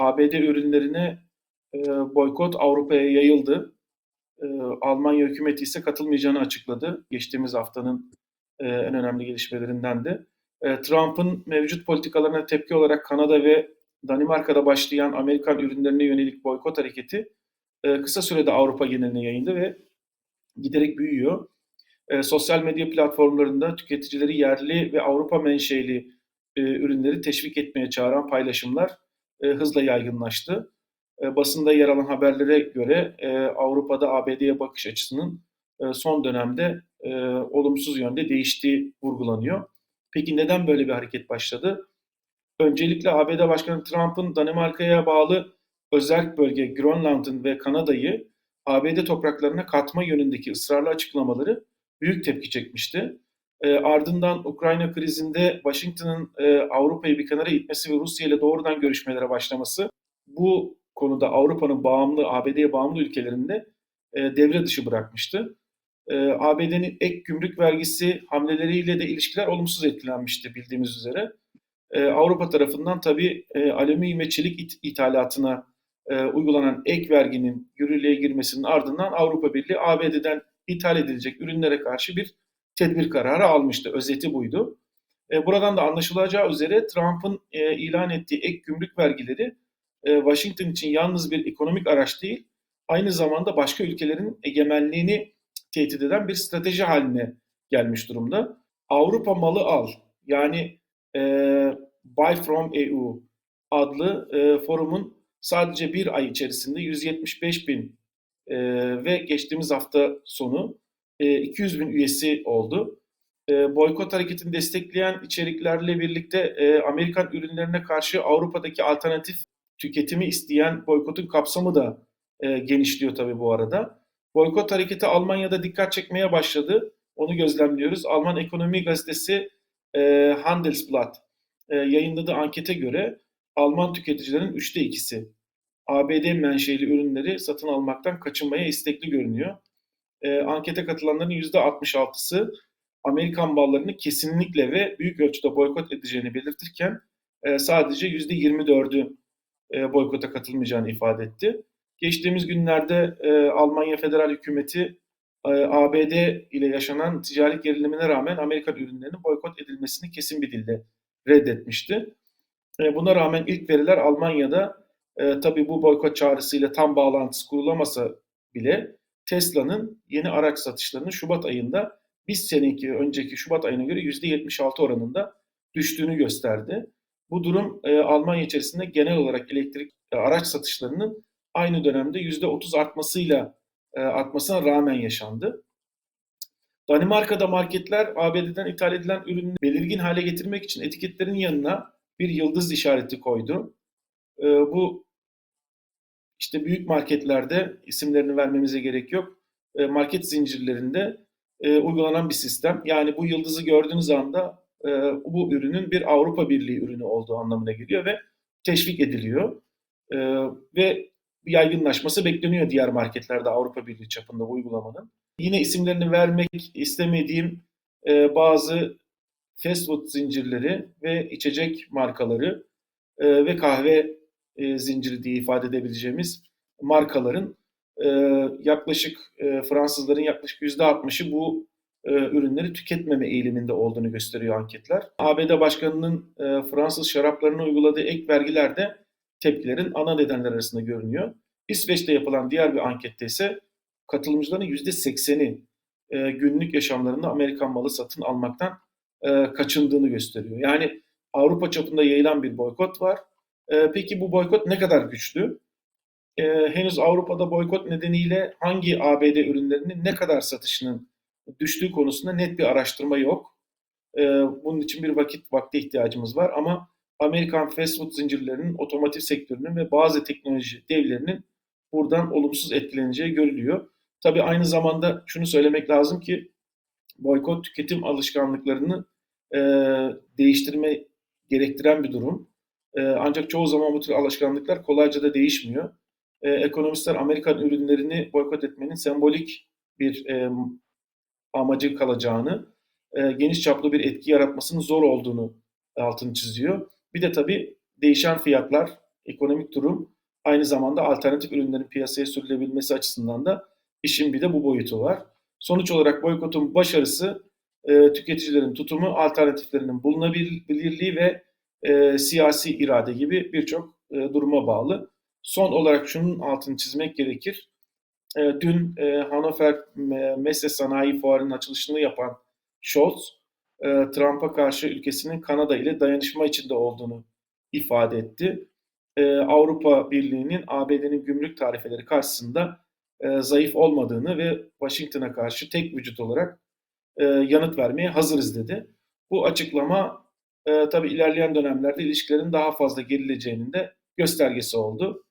ABD ürünlerine e, boykot Avrupa'ya yayıldı. E, Almanya hükümeti ise katılmayacağını açıkladı. Geçtiğimiz haftanın e, en önemli gelişmelerinden de. E, Trump'ın mevcut politikalarına tepki olarak Kanada ve Danimarka'da başlayan Amerikan ürünlerine yönelik boykot hareketi e, kısa sürede Avrupa geneline yayıldı ve giderek büyüyor. E, sosyal medya platformlarında tüketicileri yerli ve Avrupa menşeli e, ürünleri teşvik etmeye çağıran paylaşımlar e, hızla yaygınlaştı. E, basında yer alan haberlere göre e, Avrupa'da ABD'ye bakış açısının e, son dönemde e, olumsuz yönde değiştiği vurgulanıyor. Peki neden böyle bir hareket başladı? Öncelikle ABD Başkanı Trump'ın Danimarka'ya bağlı özel bölge Grönland'ın ve Kanada'yı ABD topraklarına katma yönündeki ısrarlı açıklamaları büyük tepki çekmişti. E, ardından Ukrayna krizinde Washington'ın e, Avrupa'yı bir kenara itmesi ve Rusya ile doğrudan görüşmelere başlaması bu konuda Avrupa'nın bağımlı, ABD'ye bağımlı ülkelerinde e, devre dışı bırakmıştı. E, ABD'nin ek gümrük vergisi hamleleriyle de ilişkiler olumsuz etkilenmişti bildiğimiz üzere. E, Avrupa tarafından tabii e, alüminyum ve çelik it, ithalatına e, uygulanan ek verginin yürürlüğe girmesinin ardından Avrupa Birliği ABD'den ithal edilecek ürünlere karşı bir tedbir kararı almıştı. Özeti buydu. E, buradan da anlaşılacağı üzere Trump'ın e, ilan ettiği ek gümrük vergileri e, Washington için yalnız bir ekonomik araç değil, aynı zamanda başka ülkelerin egemenliğini tehdit eden bir strateji haline gelmiş durumda. Avrupa malı al, yani e, Buy from EU adlı e, forumun sadece bir ay içerisinde 175 bin e, ve geçtiğimiz hafta sonu 200 bin üyesi oldu. E, boykot hareketini destekleyen içeriklerle birlikte e, Amerikan ürünlerine karşı Avrupa'daki alternatif tüketimi isteyen boykotun kapsamı da e, genişliyor tabii bu arada. Boykot hareketi Almanya'da dikkat çekmeye başladı. Onu gözlemliyoruz. Alman Ekonomi Gazetesi e, Handelsblatt e, yayınladığı ankete göre Alman tüketicilerin üçte ikisi ABD menşeli ürünleri satın almaktan kaçınmaya istekli görünüyor. E, ankete katılanların %66'sı Amerikan ballarını kesinlikle ve büyük ölçüde boykot edeceğini belirtirken e, sadece %24'ü e, boykota katılmayacağını ifade etti. Geçtiğimiz günlerde e, Almanya Federal Hükümeti e, ABD ile yaşanan ticari gerilimine rağmen Amerikan ürünlerinin boykot edilmesini kesin bir dille reddetmişti. E, buna rağmen ilk veriler Almanya'da e, tabii bu boykot çağrısıyla tam bağlantısı kurulamasa bile Tesla'nın yeni araç satışlarının Şubat ayında bir seneki önceki Şubat ayına göre %76 oranında düştüğünü gösterdi. Bu durum e, Almanya içerisinde genel olarak elektrik e, araç satışlarının aynı dönemde %30 artmasıyla e, artmasına rağmen yaşandı. Danimarka'da marketler ABD'den ithal edilen ürünü belirgin hale getirmek için etiketlerin yanına bir yıldız işareti koydu. E, bu işte büyük marketlerde isimlerini vermemize gerek yok. E, market zincirlerinde e, uygulanan bir sistem. Yani bu yıldızı gördüğünüz anda e, bu ürünün bir Avrupa Birliği ürünü olduğu anlamına geliyor ve teşvik ediliyor. Ve yaygınlaşması bekleniyor diğer marketlerde Avrupa Birliği çapında bu uygulamanın. Yine isimlerini vermek istemediğim bazı fast food zincirleri ve içecek markaları ve kahve e, zinciri diye ifade edebileceğimiz markaların e, yaklaşık e, Fransızların yaklaşık %60'ı bu e, ürünleri tüketmeme eğiliminde olduğunu gösteriyor anketler. ABD Başkanı'nın e, Fransız şaraplarına uyguladığı ek vergiler de tepkilerin ana nedenler arasında görünüyor. İsveç'te yapılan diğer bir ankette ise katılımcıların %80'i e, günlük yaşamlarında Amerikan malı satın almaktan e, kaçındığını gösteriyor. Yani Avrupa çapında yayılan bir boykot var. E, peki bu boykot ne kadar güçlü? E, henüz Avrupa'da boykot nedeniyle hangi ABD ürünlerinin ne kadar satışının düştüğü konusunda net bir araştırma yok. E, bunun için bir vakit vakti ihtiyacımız var ama Amerikan fast food zincirlerinin otomotiv sektörünün ve bazı teknoloji devlerinin buradan olumsuz etkileneceği görülüyor. Tabii aynı zamanda şunu söylemek lazım ki boykot tüketim alışkanlıklarını e, değiştirme gerektiren bir durum. E, ancak çoğu zaman bu tür alışkanlıklar kolayca da değişmiyor. E, ekonomistler Amerikan ürünlerini boykot etmenin sembolik bir e, amacı kalacağını, e, geniş çaplı bir etki yaratmasının zor olduğunu altını çiziyor. Bir de tabii değişen fiyatlar, ekonomik durum aynı zamanda alternatif ürünlerin piyasaya sürülebilmesi açısından da işin bir de bu boyutu var. Sonuç olarak boykotun başarısı e, tüketicilerin tutumu, alternatiflerinin bulunabilirliği ve e, siyasi irade gibi birçok e, duruma bağlı. Son olarak şunun altını çizmek gerekir. E, dün e, Hannover Messe Sanayi Fuarı'nın açılışını yapan Scholz, e, Trump'a karşı ülkesinin Kanada ile dayanışma içinde olduğunu ifade etti. E, Avrupa Birliği'nin ABD'nin gümrük tarifeleri karşısında e, zayıf olmadığını ve Washington'a karşı tek vücut olarak e, yanıt vermeye hazırız dedi. Bu açıklama e, tabii ilerleyen dönemlerde ilişkilerin daha fazla gerileceğinin de göstergesi oldu.